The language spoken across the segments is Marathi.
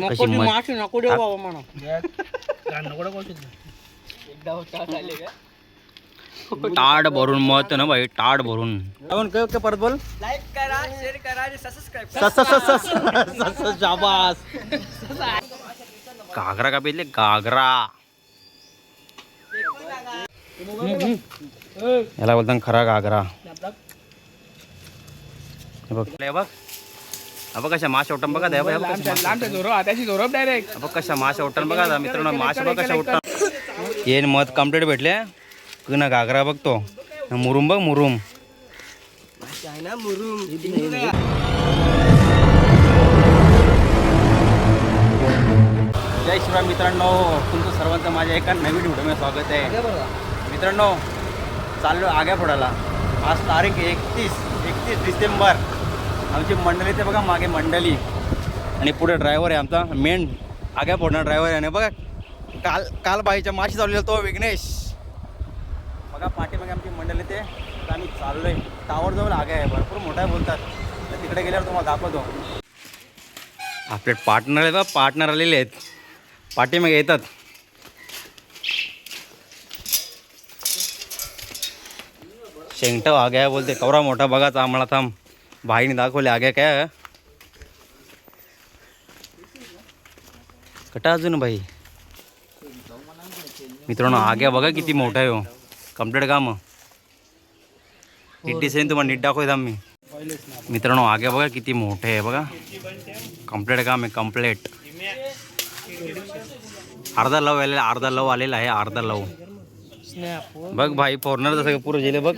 माशी नको देऊ बाबा म्हणा. ताट भरून मत ना भाई ताट भरून. आपण काय काय परत बोल? लाईक करा शेअर करा आणि सबस्क्राईब सस सस सस सस शाबास. घागरा का पेले घागरा. याला बोलतात खरा घागरा. बघ बघ. बघ कशा माशा उठण बघा माशा- डायरेक्ट बघ कशा माशा उठण बघा मित्रांनो माशा बघ कशा उठण येन मत कंप्लीट भेटले ना घागरा बघतो. मुरुम बघ मुरुम. ना मुरुम जय शिवराय मित्रांनो तुमचं सर्वांचं माझ्या एका नवीन व्हिडिओमध्ये स्वागत आहे. मित्रांनो चाललो आग्या फोडाला आज तारीख एकतीस एकतीस डिसेंबर. आमची मंडळी ते बघा मागे मंडळी. आणि पुढे ड्रायव्हर आहे आमचा मेन आग्या फोडणार ड्रायव्हर आहे. बघा काल काल बाईच्या माशी चाललेला तो विघ्नेश. बघा पाठीमागे आमची मंडळी ते आम्ही चाललोय. टावर जवळ आग्या आहे भरपूर मोठा आहे बोलतात. तर तिकडे गेल्यावर तुम्हाला दाखवतो. आपले पार्टनर आहेत पार्टनर आलेले आहेत. पाठीमागे येतात. शेंगटव आग्या बोलते. कवरा मोठा बघाचा आम्हाला थांब. भाईने दाखवले आग्या काय कटा अजून भाई। मित्रांनो आग्या बघा किती मोठा आहे हो कंप्लीट काम। नीट दिसेल तुम्हाला नीट दाखवत आम्ही मित्रांनो आग्या बघा किती मोठे आहे बघा कंप्लीट काम आहे कंप्लीट। अर्धा लव आलेला अर्धा लव आलेला आहे अर्धा लव। बघ भाई पोरणार जसं पुरं गेले बघ.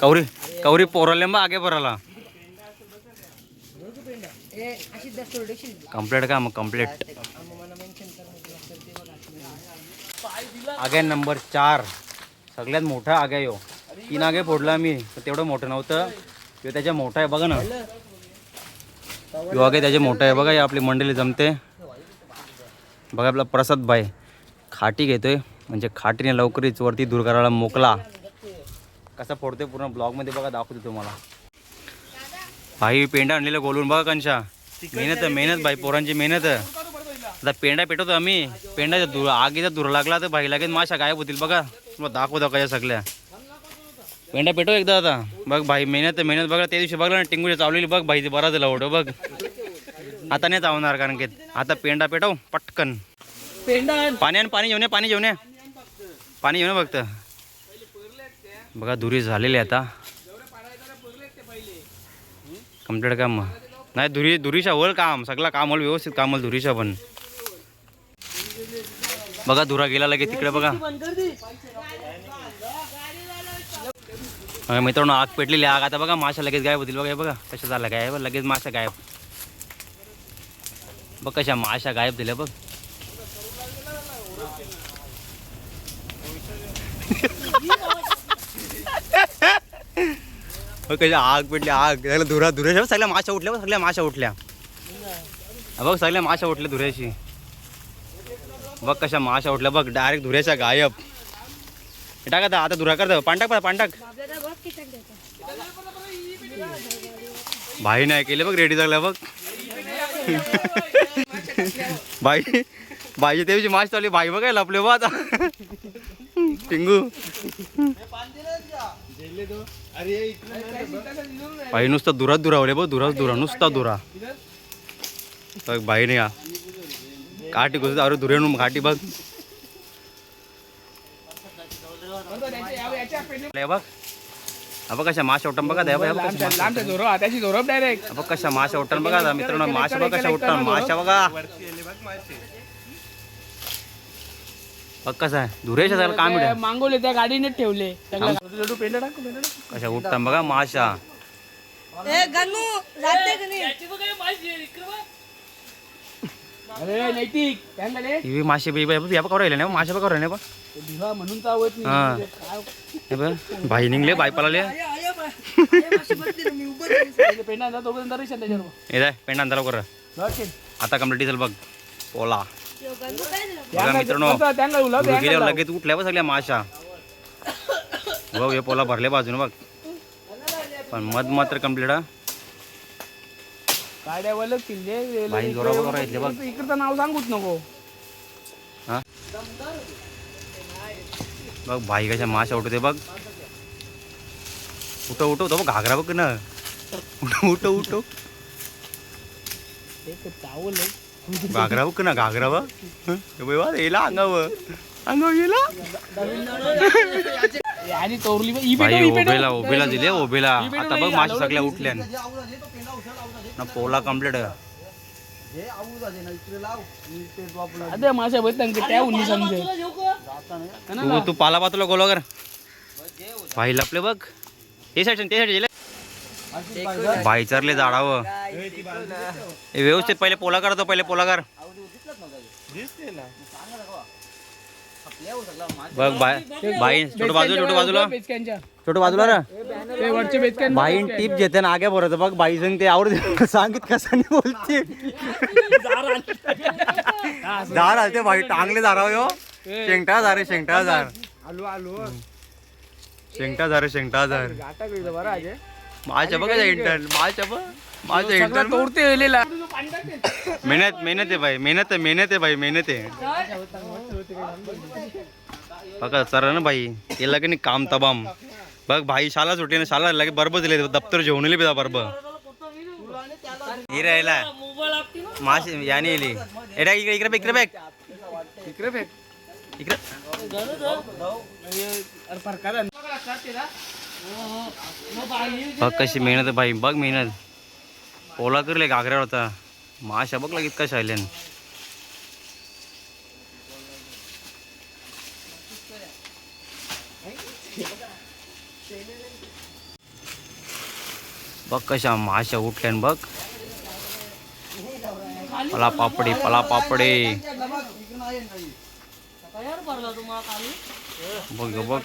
कवरी कवरी पोरले मग आगे पोराला. कंप्लीट काम कंप्लीट आगे नंबर चार. सगळ्यात मोठा आग्या यो. तीन आगे फोडला मी पण तेवढं मोठं नव्हतं. किंवा त्याच्या मोठा आहे बघा ना. यो आगे त्याचे मोठं आहे बघा हे आपली मंडळी जमते. बघा आपला प्रसाद भाई. खाटी घेतोय. म्हणजे खाटीने लवकरच वरती दूर करायला मोकला. कसा फोडतोय पूर्ण ब्लॉगमध्ये बघा दाखवतो तुम्हाला. भाई पेंडा आणलेलं बोलून बघा कंशा. मेहनत मेहनत भाई पोरांची मेहनत. आता पेंडा पेटवतो आम्ही. पेंडाच्या दूर आगीचा दूर लागला तर भाई लागेल माशा गायब होतील बघा. तुम्हाला दाखवतो कशा सगळ्या. पेंडा पेटव एकदा आता. बघ भाई मेहनत मेहनत बघा. त्या दिवशी बघला ना टिंगूच्या चावलेली बघ भाई बरा झाला ओढ बघ. आता नाही चावणार कारण की आता पेंडा पेटव पटकन. पेंडा पाणी आणि पाणी ये पाणी घेऊन ये. पाणी येऊ ना फक्त? बघा दुरी झालेली आहे आता. कंप्लीट काम. नाही धुरी धुरीचा होल काम सगळा काम होल व्यवस्थित काम होल धुरीचा पण. बघा धुरा गेला लगेच तिकडे बघा. मित्रांनो आग पेटलेली आग आता बघा माशा लगेच गायब होतील. बघा बघा कशा झाला गायब. लगेच माशा गायब. बघ कशा माशा गायब दिल्या बघ. कशी आग पडली आग. सगळ्या धुरा धुऱ्याच्या सगळ्या माशा उठल्या सगळ्या माशा उठल्या. बघ सगळ्या माशा उठल्या धुऱ्याशी. बघ कशा माशा उठल्या बघ डायरेक्ट धुऱ्याच्या गायब. टाका आता धुरा करता पांटाक पा पांटाक भाई नाही केले बघ रेडी झाला बघ. भाई भाईची तेवची माश चालली भाई बघायला आपले बघ आता. टिंगू. बाई नुसता दुरात दुरावले बघ दुराच दुरा नुसता दुरा. बाई नाही का काठी घुसत अरे दुरे घाटी बघ. बघ. कशा माशा उठण बघा द्या कशा डायरेक्ट कशा माशा उठण बघा आता मित्रांनो माशा बघ कशा उठण माशा बघा. बघ कसा आहे धुरेशा झालं काम मिळेल मागवले त्या गाडीने ठेवले. कशा उठतान बघा माशा. ही मासे या बघ राहिले ना माशा बघ राहिले बघ भिवा म्हणून तर आवडत हा. नाही हे बघ भाई निघले बाई पळाले. पहिले पेंडा हे अंधारा कर. आता कंप्लीट दिसेल बघ. ओला. बघा मित्रांनो गेल्यावर. लगेच उठल्या सगळ्या माशा. बघ हे पोला भरले बाजूने बघ. पण मध मात्र कंप्लीट किल्ले जोरा बघा. इकडचं नाव सांगूच नको. हा? बघ बाई कशा माशा उठवते बघ. उठव उठव तो बघ घागरा बघ ना. उठव उठव उठव. एक चावल घागरा बघ ना घागरा बघ हं? हे बघ, वा, येला अंगावर. अंगावर येला? आणि तोरली. उभेला उभेला दिले पेटव आता बघ माशी हलवलं सगळ्या. उठल्या. ना पोला कंप्लीट अरे माशा बस त्यांना त्या उन्नी समजे तू पाला पातला गोला कर बाई लपले बघ. हे साईड ते साईड बाई चारले झाडावं हे व्यवस्थित पहिले पोला करतो पहिले पोला कर बघ छोटं बाजूला छोटं बाजूला. छोटं रे बाईन टीप घेते ना आगे बरं बघ बाई सांग ते आवडते. सांगित कसं नाही बोलते? झाड आलते बाई. टांगले झाडाव यो. शेंगटा झारे शेंगटा झार आलो आलो. शेंगटा झारे शेंगटा झार माझ्या बघ इंटर्न माझ्या बघ. माझ्या इंटर्न तोडते गेलेला मेहनत मेहनत आहे भाई मेहनत आहे मेहनत आहे भाई मेहनत आहे. बघा सर ना भाई केलं की नाही काम तबाम बघ भाई शाला सुटे ना शाला लगे बरोबर दिले दप्तर जेवण बिदा बरोबर ही राहिला. माशी याने येली. एडा इकडे इकडे इकडे बघ. इकडे फेक इकडे. बघ कशी मेहनत आहे भाई बघ मेहनत. ओला करले घागऱ्यावर होता माशा बघ लागेल कशा आल्यान बघ कशा माशा उठल्यान बघ. पला पापडी पला पापडी. बघ बघ.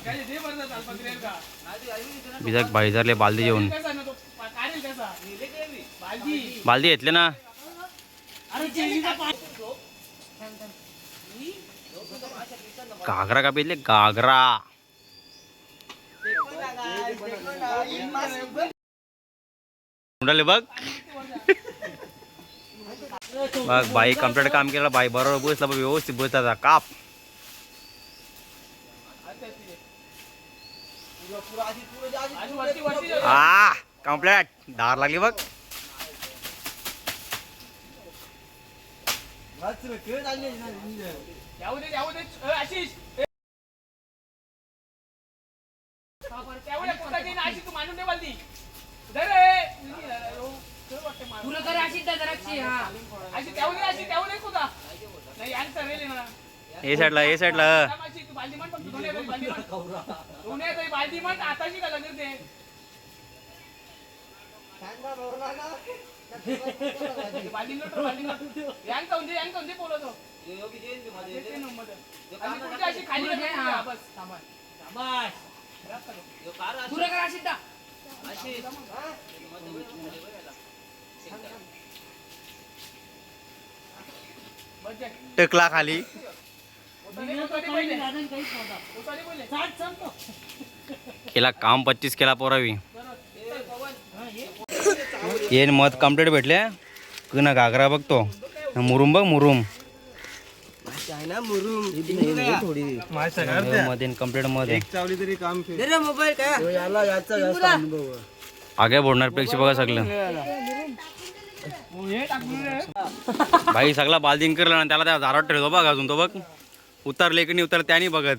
बिजाक भाईजारले बालदी जेवण कसा ना तो? काढेल कसा? बालदी. घेतले ना. घागरा का पेले घागरा. उडाले बघ. बघ बाई कंप्लीट काम केलं बाई बरोबर बसला व्यवस्थित बसला काप आणि वरती- वरती जाऊ. आ कंप्लीट. धार लागली बघ. जाऊ दे जाऊ दे. अ, आशिष. ए. त्यावेळेला पोटाची ना, आशिष तू मानून दे बालदी धर रे. हो, त्यावेळेला आशिष त्यावेळेला कुठं? नाही सरेल ना. ए साईडला ए साईडला. आताशी टकला खाली. केला काम पच्चीस केला पोरावी. येन मत कंप्लीट भेटले. कुणा घागरा बघतो मुरुम बघ मुरुम. मध्ये कंप्लीटमध्ये आगे बोलणार पेक्षा बघा सगळं. हे टाकून रे. भाई सगळा बाल्दिंग करला ना त्याला त्या दारात ठेवतो बघ अजून तो बघ. उतरले की नाही उतर त्याने बघत.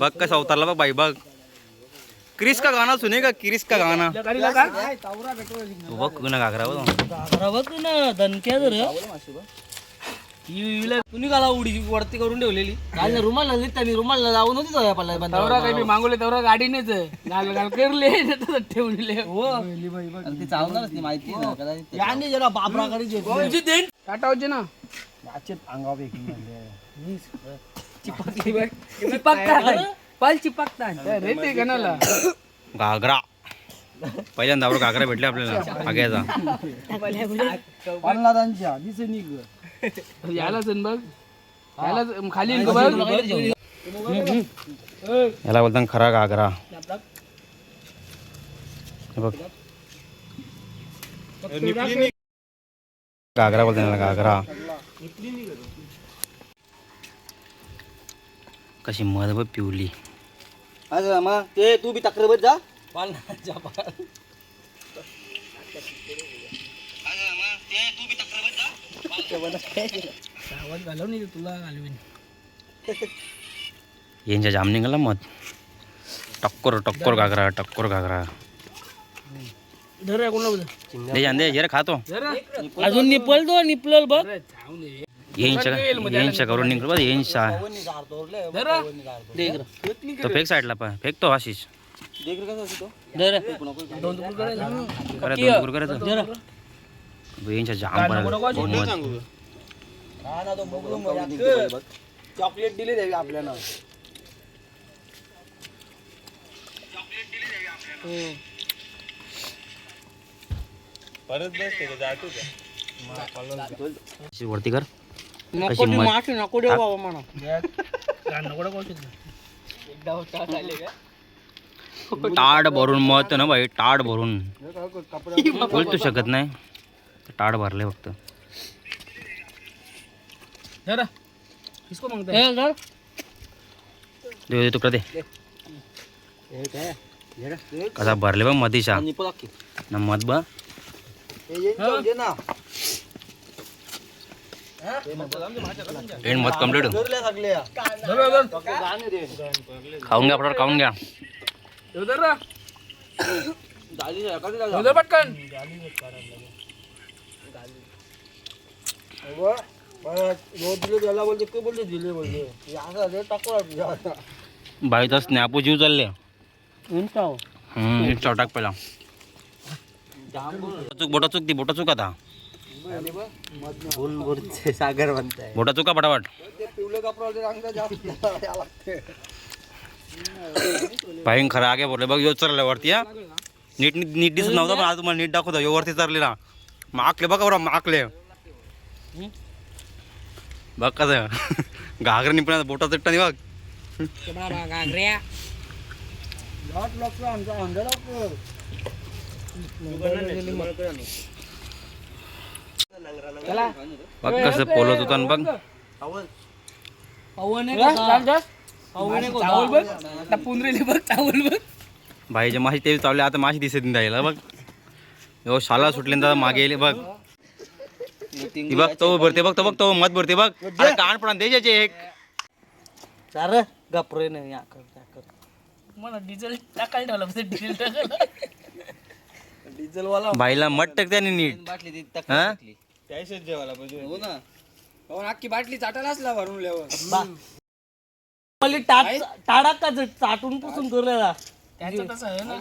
बघ कसा उतरला बघ बाई बघ. क्रिस का गाना सुने का? क्रिस का गाना बघ कुणा घागरा बघ. तुम्ही काला उडी? वरती करून ठेवलेली. काल रुमाल नसली त्यांनी रुमाल लावून होती तो काही मी मागवले तेवढा गाडीनेच गाल गाल करले तसं ठेवले ते चावणारच नाही माहिती ना कदाचित पाल चिपकता. गणाला? घागरा. पहिल्यांदा आपण घागरा भेटले आपल्याला. आग्याचा याला जण बघ. खाली बघ. याला बोलतात खरा घागरा. बघ. घागरा बोलते ना घागरा. कशी मध बघ पिवली. मग ते तू बी तक्रार जा. पाल ना जा पाल. आवाज घालव नाही तुला घालवीन. यांच्या जाम निघाला मध. टक्कर टक्कर घागरा टक्कर घागरा. धर कोणला दे जान दे जरा खातो. अजून निपल तो निपल बघ. येईनच्या करून निघलो बघ येईनच्या तो फेक साईडला पाय फेकतो आशिष. येईनच्या जाम चॉकलेट दिली द्यावी आपल्याला. अशी वरती कर. नको कशी ती मध माशी नको देऊ बाबा म्हणा. ताड भरून मत ना भाई ताड भरून. बोलतो शकत नाही. ताड भरले फक्त. जरा किसको मांगता. है दे तुकडा दे. कसा भरले बघ मधीच्या निपल अख्खी एंड मध कंप्लीट खाऊन घ्या फटाफट खाऊन घ्या. पटकन. अगं, मला रोज दिले त्याला बोलते काय बोलते दिले बोलते हे असं ते टाकू तुझ्या बाईचा स्नॅपो जीव चालले. इंस्टा टाक पहिला. चूक बोटा चूक ती बोटा चूक आता सागर म्हणताय. बोटा चुका पटापट? ते पिवळे कपडे रंग जास्त याला लागते पाहिन खरं आगे बोलले. बघ यो चरला वरती हा. नीट नीट नीट दिसत नव्हता पण आज तुम्हाला नीट दाखवतो. यो वरती चरलेला. माकले बघा बरं माकले बघ कसं घागर निपणा बोटा चट्टा नाही बघ. घागऱ्या लागतो बघ कसं पोलत होतं आणि बघ. चावल बघ. आता पुंदरेली बघ चावल बघ. बाईच्या माशी ते चावले आता माशी दिसत नाही बघ. यो शाला सुटल्यानंतर मागे येईल बघ. ती बघ तो भरते बघ तो बघ तो मत भरते बघ. अरे कानपणा द्यायचे एक. चार गपरे नाही या कर त्या कर. मला डिझेल टाकायला ठेवलं डिझेल टाकायला. डिझेल वाला बाईला आणि नीट. बाटली ती हा? त्याशीच जेवायला पाहिजे हो ना. हो अख्खी बाटली चाटायला असला भरून लेवर. टाडा का चाटून पुसून करूया त्याचं तसं आहे ना.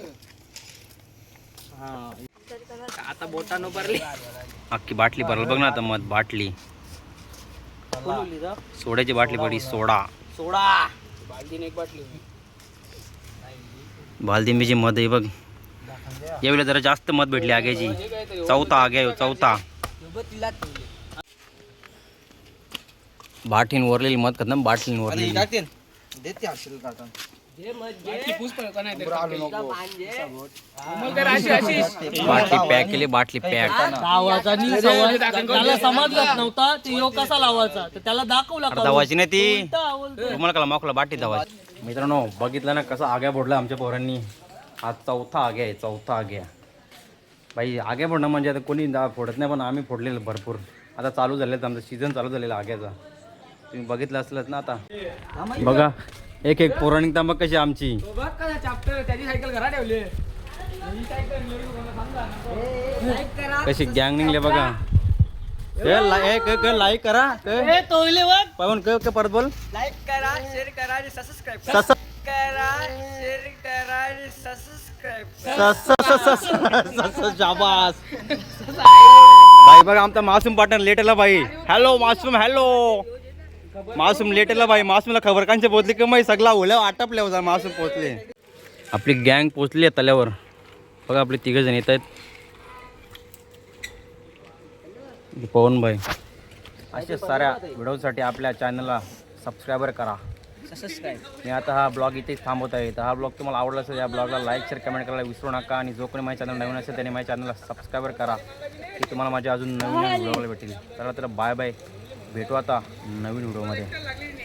आता बोटानं भरली. अख्खी बाटली भरल. बघ ना आता मध बाटली. सोड्याची बाटली पडली सोडा. सोडा. बालदीने एक बाटली बालदिंबीची मध आहे बघ. यावेळेला जरा जास्त मध भेटली आग्याची चौथा आग्या चौथा. बाटलीन वरलेली मध खात ना बाटलीन वरलेली नाही बाटली पॅक केली बाटली पॅक. लावायचा सवय त्याला समजलाच नव्हता ते योग कसा लावायचा? तर त्याला दाखवला अरे नाही ती. तुम्हाला कला माकला बाटली दवाची मित्रांनो बघितलं ना कसं आग्या फोडलं आमच्या पोरांनी. हा चौथा आग्या आहे चौथा आग्या. बाई आग्या फोडणं म्हणजे आता कोणी दा फोडत नाही पण आम्ही फोडलेलं भरपूर. आता चालू झालेलं आमचं सीझन चालू झालेला आग्याचा. तुम्ही बघितलं असलंच ना आता. बघा एक एक पौराणिक तांबा कशी आमची. बघ का चॅप्टर त्याची सायकल घरा ठेवली कशी गँग निघले बघा. ए, ला- एक एक लाईक करा क- तोयले बघ. पवन परत बोल. लाईक करा शेअर करा आणि सबस्क्राईब करा. शेअर करा शाबास. भाई बघा आमचा मासूम पार्टनर लेटला भाई. हॅलो मासूम हॅलो मासूम लेटेला भाई. मासूमला खबर कांचे पोहोचले की माही सगळा ओल्या आटपले होता मासूम पोहोचले. आपली गँग पोचली आहे तल्यावर बघा आपले तिघ जण येत आहेत. पवन भाई. अशा साऱ्या व्हिडिओसाठी आपल्या चॅनलला सबस्क्रायबर करा. तसंच काय? मी आता हा ब्लॉग इथेच थांबवत आहे तर हा ब्लॉग तुम्हाला आवडला असेल या ब्लॉगला लाईक शेअर कमेंट करायला विसरू नका. आणि जो कोणी माझ्या चॅनल नवीन असेल त्याने माझ्या चॅनलला सबस्क्राईबर करा. की तुम्हाला माझे अजून नवीन नवीन चला तर बाय बाय भेटू आता नवीन व्हिडिओमध्ये